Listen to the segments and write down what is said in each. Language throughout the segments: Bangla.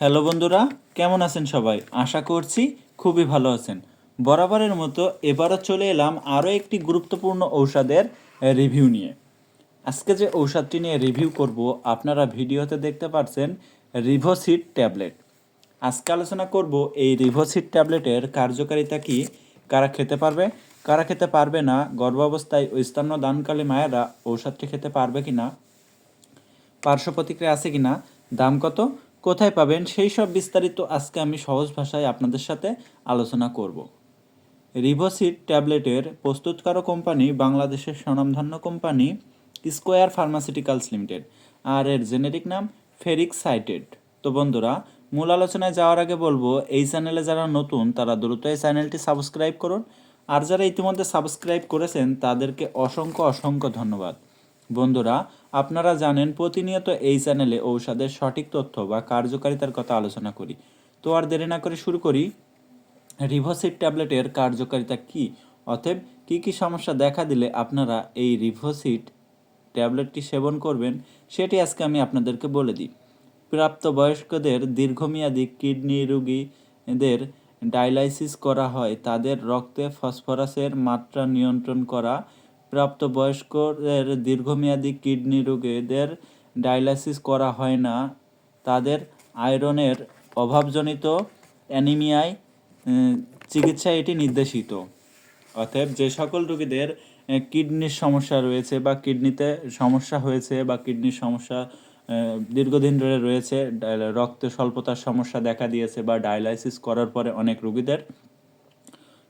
হ্যালো বন্ধুরা, কেমন আছেন সবাই? আশা করছি খুবই ভালো আছেন। বরাবরের মতো এবারও চলে এলাম আরও একটি গুরুত্বপূর্ণ ঔষধের রিভিউ নিয়ে। আজকে যে ঔষধটি নিয়ে রিভিউ করব, আপনারা ভিডিওতে দেখতে পাচ্ছেন রিভোসিড ট্যাবলেট। আজকে আলোচনা করব এই রিভোসিড ট্যাবলেটের কার্যকারিতা কি, কারা খেতে পারবে, কারা খেতে পারবে না, গর্ভাবস্থায় স্তন্য দানকালী মায়েরা ঔষধটি খেতে পারবে কি না পার্শ্ব প্রতিক্রিয়া আছে কিনা, দাম কত কোথায় পাবেন সেই সব বিস্তারিত আজকে আমি সহজ ভাষায় আপনাদের সাথে আলোচনা করব। রিভোসিড ট্যাবলেটের প্রস্তুতকারক কোম্পানি বাংলাদেশের স্বনামধন্য কোম্পানি স্কোয়ার ফার্মাসিউটিক্যালস লিমিটেড, আর এর জেনেরিক নাম ফেরিক সাইটেড তো বন্ধুরা, মূল আলোচনায় যাওয়ার আগে বলব, এই চ্যানেলে যারা নতুন, তারা দ্রুত এই চ্যানেলটি সাবস্ক্রাইব করুন। আর যারা ইতিমধ্যে সাবস্ক্রাইব করেছেন, তাদেরকে অসংখ্য অসংখ্য ধন্যবাদ। বন্ধুরা আপনারা জানেন, প্রতিনিয়ত এই চ্যানেলে ঔষধের সঠিক তথ্য বা কার্যকারিতার কথা আলোচনা করি। তো আর দেরি না করে শুরু করি। রিভোসিড ট্যাবলেটের কার্যকারিতা কি? অতএব, কি কি সমস্যা দেখা দিলে আপনারা এই রিভোসিড ট্যাবলেটটি সেবন করবেন, সেটি আজকে আমি আপনাদেরকে বলে দিই। প্রাপ্তবয়স্কদের দীর্ঘমেয়াদী কিডনি রোগীদের ডায়ালাইসিস করা হয়। তাদের রক্তে ফসফরাসের মাত্রা নিয়ন্ত্রণ করা প্রাপ্তবয়স্কদের দীর্ঘমেয়াদী কিডনি রোগীদের ডায়ালাইসিস করা হয় না। তাদের আয়রনের অভাবজনিত অ্যানিমিয়ায় চিকিৎসায় এটি নির্দেশিত। অতএব যে সকল রোগীদের কিডনির সমস্যা রয়েছে বা কিডনিতে সমস্যা হয়েছে বা কিডনির সমস্যা দীর্ঘদিন ধরে রয়েছে রক্তে স্বল্পতার সমস্যা দেখা দিয়েছে বা ডায়ালাইসিস করার পরে অনেক রোগীদের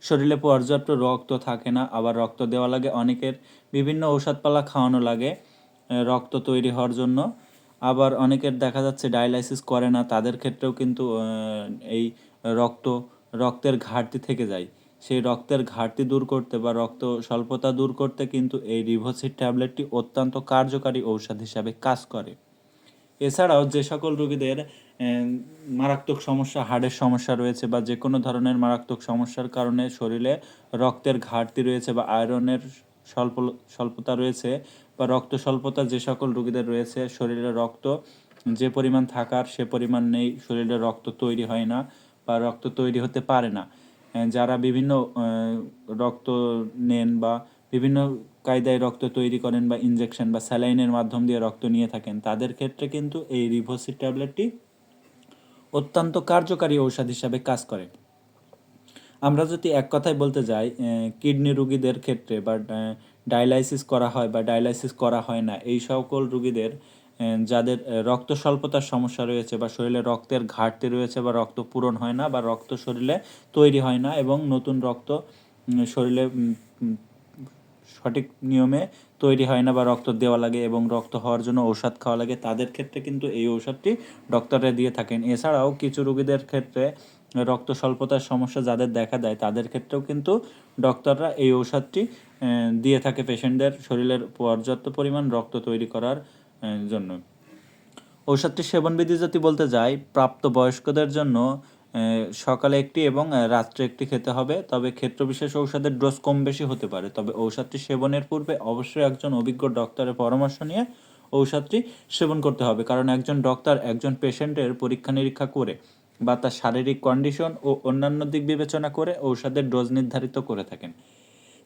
শরীরে পর্যাপ্ত রক্ত থাকে না, আবার রক্ত দেওয়া লাগে অনেকের। বিভিন্ন ঔষধপালা খাওয়ানো লাগে রক্ত তৈরি হওয়ার জন্য। আবার অনেকের দেখা যাচ্ছে ডায়ালাইসিস করে না, তাদের ক্ষেত্রেও কিন্তু এই রক্ত, রক্তের ঘাটতি থেকে যায়। সেই রক্তের ঘাটতি দূর করতে বা রক্ত স্বল্পতা দূর করতে কিন্তু এই রিভোসিড ট্যাবলেটটি অত্যন্ত কার্যকারী ঔষধ হিসাবে কাজ করে। এছাড়াও যে সকল রোগীদের মারাত্মক সমস্যা, হাড়ের সমস্যা রয়েছে বা যে কোনো ধরনের মারাত্মক সমস্যার কারণে শরীরে রক্তের ঘাটতি রয়েছে বা আয়রনের স্বল্প, স্বল্পতা রয়েছে বা রক্ত স্বল্পতা যে সকল রোগীদের রয়েছে, শরীরে রক্ত যে পরিমাণ থাকার সে পরিমাণ নেই, শরীরে রক্ত তৈরি হয় না বা রক্ত তৈরি হতে পারে না। যারা বিভিন্ন রক্ত নেন বা বিভিন্ন কায়দায় রক্ত তৈরি করেন বা ইনজেকশন বা স্যালাইনের মাধ্যম দিয়ে রক্ত নিয়ে থাকেন, তাদের ক্ষেত্রে কিন্তু এই রিভোসিড ট্যাবলেটটি অত্যন্ত কার্যকারী ঔষধ হিসাবে কাজ করে। আমরা যদি এক কথায় বলতে যাই কিডনি রুগীদের ক্ষেত্রে বা ডায়ালাইসিস করা হয় বা ডায়ালাইসিস করা হয় না, এই সকল রুগীদের যাদের রক্ত স্বল্পতার সমস্যা রয়েছে বা শরীরে রক্তের ঘাটতি রয়েছে বা রক্ত পূরণ হয় না বা রক্ত শরীরে তৈরি হয় না এবং নতুন রক্ত শরীরে সঠিক নিয়মে তৈরি হয় না বা রক্ত দেওয়া লাগে এবং রক্ত হওয়ার জন্য ঔষধ খাওয়া লাগে, তাদের ক্ষেত্রে কিন্তু এই ঔষধটি ডক্টররা দিয়ে থাকেন। এছাড়াও কিছু রোগীদের ক্ষেত্রে রক্ত স্বল্পতার সমস্যা যাদের দেখা দেয়, তাদের ক্ষেত্রেও কিন্তু ডক্টররা এই ঔষধটি দিয়ে থাকে পেশেন্টদের শরীরের পর্যাপ্ত পরিমাণ রক্ত তৈরি করার জন্য। ঔষধটি সেবনবিধি যদি বলতে যাই প্রাপ্ত বয়স্কদের জন্য সকালে একটি এবং রাত্রে একটি খেতে হবে। তবে ক্ষেত্রবিশেষ ঔষধের ডোজ কম বেশি হতে পারে। তবে ঔষধটি সেবনের পূর্বে অবশ্যই একজন অভিজ্ঞ ডক্টরের পরামর্শ নিয়ে ঔষধটি সেবন করতে হবে। কারণ একজন ডক্টর একজন পেশেন্টের পরীক্ষা নিরীক্ষা করে বা তার শারীরিক কন্ডিশন ও অন্যান্য দিক বিবেচনা করে ঔষধের ডোজ নির্ধারিত করে থাকেন।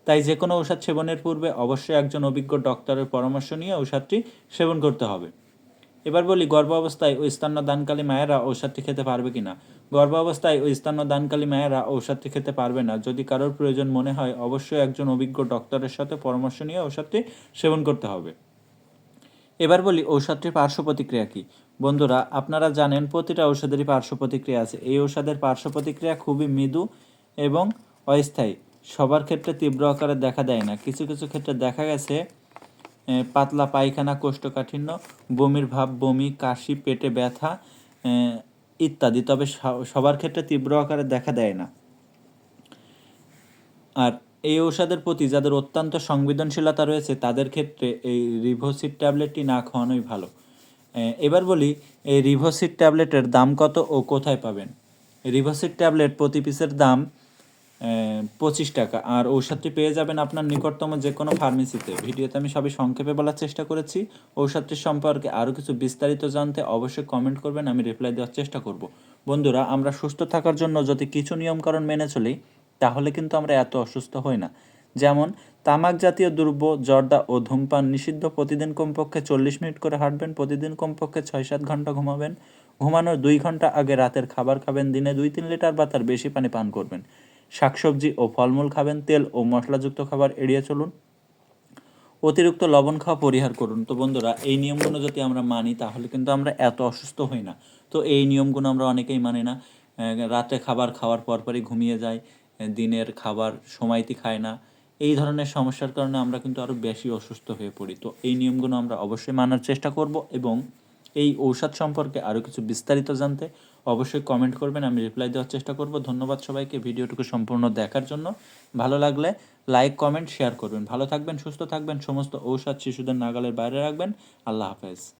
তাই যে কোনো ঔষধ সেবনের পূর্বে অবশ্যই একজন অভিজ্ঞ ডক্টরের পরামর্শ নিয়ে ঔষধটি সেবন করতে হবে। এবার বলি, গর্ভাবস্থায় ও স্তন্য দানকালী মায়েরা ঔষধটি খেতে পারবে কিনা? গর্ভাবস্থায় ও স্তন্য দানকালী মায়েরা ঔষধটি খেতে পারবে না। যদি কারোর প্রয়োজন মনে হয়, অবশ্যই একজন অভিজ্ঞ ডক্টরের সাথে পরামর্শ নিয়ে ঔষধটি সেবন করতে হবে। এবার বলি, ঔষধটির পার্শ্ব প্রতিক্রিয়া কী? বন্ধুরা, আপনারা জানেন প্রতিটা ঔষধেরই পার্শ্ব প্রতিক্রিয়া আছে। এই ঔষধের পার্শ্ব প্রতিক্রিয়া খুবই মৃদু এবং অস্থায়ী। সবার ক্ষেত্রে তীব্র আকারে দেখা দেয় না। কিছু কিছু ক্ষেত্রে দেখা গেছে পাতলা পায়খানা, কোষ্ঠকাঠিন্য, বমির ভাব, বমি, কাশি, পেটে ব্যথা ইত্যাদি, তবে সবার ক্ষেত্রে তীব্র আকারে দেখা দেয় না। আর এই ঔষধের প্রতি যাদের অত্যন্ত সংবেদনশীলতা রয়েছে, তাদের ক্ষেত্রে এই রিভোসিড ট্যাবলেটটি না খাওয়ানোই ভালো। এবার বলি, এই রিভোসিড ট্যাবলেটের দাম কত ও কোথায় পাবেন? রিভোসিড ট্যাবলেট প্রতি পিসের দাম পঁচিশ টাকা। আর ঔষধটি পেয়ে যাবেন আপনার নিকটতম যে কোনো ফার্মেসিতে। ভিডিওতে আমি সবই সংক্ষেপে বলার চেষ্টা করেছি। ঔষধটির সম্পর্কে আরও কিছু বিস্তারিত জানতে অবশ্যই কমেন্ট করবেন, আমি রিপ্লাই দেওয়ার চেষ্টা করব। বন্ধুরা, আমরা সুস্থ থাকার জন্য যদি কিছু নিয়মকানুন মেনে চলি, তাহলে কিন্তু আমরা এত অসুস্থ হই না। যেমন, তামাক জাতীয় দ্রব্য, জর্দা ও ধূমপান নিষিদ্ধ প্রতিদিন কমপক্ষে চল্লিশ মিনিট করে হাঁটবেন, প্রতিদিন কমপক্ষে ছয় সাত ঘণ্টা ঘুমাবেন। ঘুমানোর দুই ঘণ্টা আগে রাতের খাবার খাবেন, দিনে দুই তিন লিটার বা তার বেশি পানি পান করবেন। শাকসবজি ও ফলমূল খাবেন তেল ও মশলাযুক্ত খাবার এড়িয়ে চলুন। অতিরিক্ত লবণ খাওয়া পরিহার করুন। তো বন্ধুরা এই নিয়মগুলো যদি আমরা মানি তাহলে কিন্তু আমরা এত অসুস্থ হই না। তো এই নিয়মগুলো আমরা অনেকেই মানি না রাতে খাবার খাওয়ার পরপরই ঘুমিয়ে আহ, দিনের খাবার সময়তে খায় না। এই ধরনের সমস্যার কারণে আমরা কিন্তু আরও বেশি অসুস্থ হয়ে পড়ি। তো এই নিয়মগুলো আমরা অবশ্যই মানার চেষ্টা করব এবং এই ঔষধ সম্পর্কে আরও কিছু বিস্তারিত জানতে অবশ্যই কমেন্ট করবেন, আমি রিপ্লাই দেওয়ার চেষ্টা করব। ধন্যবাদ সবাইকে ভিডিওটুকু সম্পূর্ণ দেখার জন্য। ভালো লাগলে লাইক কমেন্ট শেয়ার করবেন। ভালো থাকবেন, সুস্থ থাকবেন, সমস্ত ঔষধ শিশুদের নাগালের বাইরে রাখবেন। আল্লাহ হাফেজ।